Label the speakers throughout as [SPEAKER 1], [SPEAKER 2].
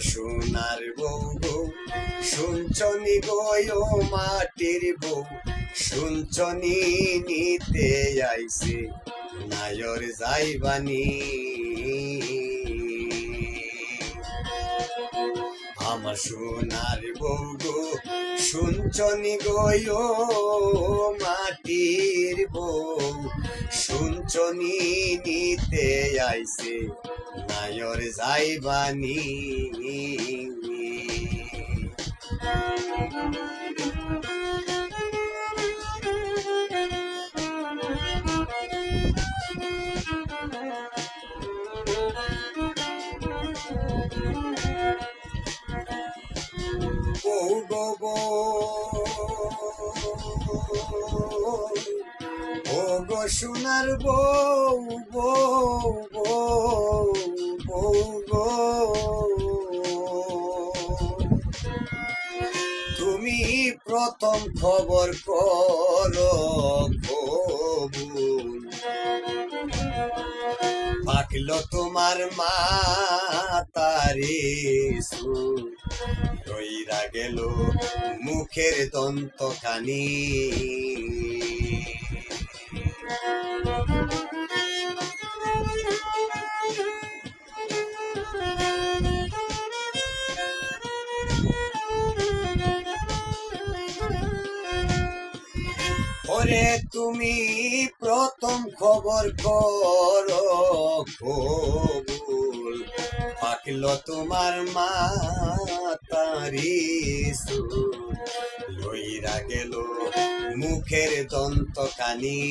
[SPEAKER 1] সোনার বউ শুনছনি গো মাটির বউ শুনছনি নিতে আইছে নায়র যাইবানি। আমার সোনার বউ গো শুনছনি গো মাটির বউ? শুনছনি নিতে আইছে নায়র যাইবানি? বউ গো ও গো সোনার বউ বউ বউ বউ গো। তুমি প্রথম খবর করো কবুল। পাকলো তোমার মা তারে রইরা গেল মুখের দন্ত কানি। ওরে তুমি প্রথম খবর করো কবুল পাকলো তোমার মা, তারি লইরা গেল মুখের দন্ত কানি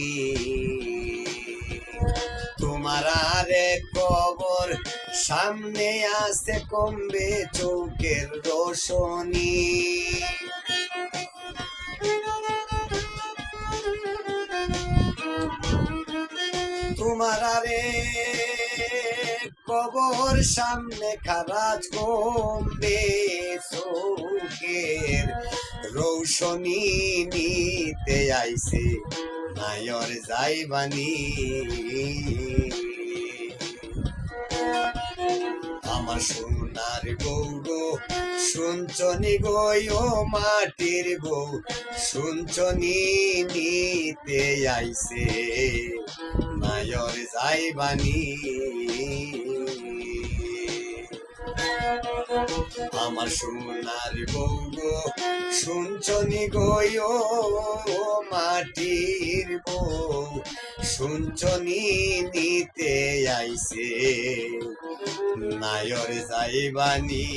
[SPEAKER 1] তোমার আরে কবর সামনে আসে কমবে চৌকের রোশনী। তোমার আরে কবর সামনে খারাজ কমবে চৌকের রৌশনী নিতে আইছে নায়র যাইবানি আমার সোনার বউ গো, শুনছনি গো ও মাটির বউ, শুনছনি নিতে আইছে নায়র যাইবানি আমার সোনার বউ গো শুনছনি গো মাটির বউ? শুনছনি নিতে আইছে? নায়র যাইবানি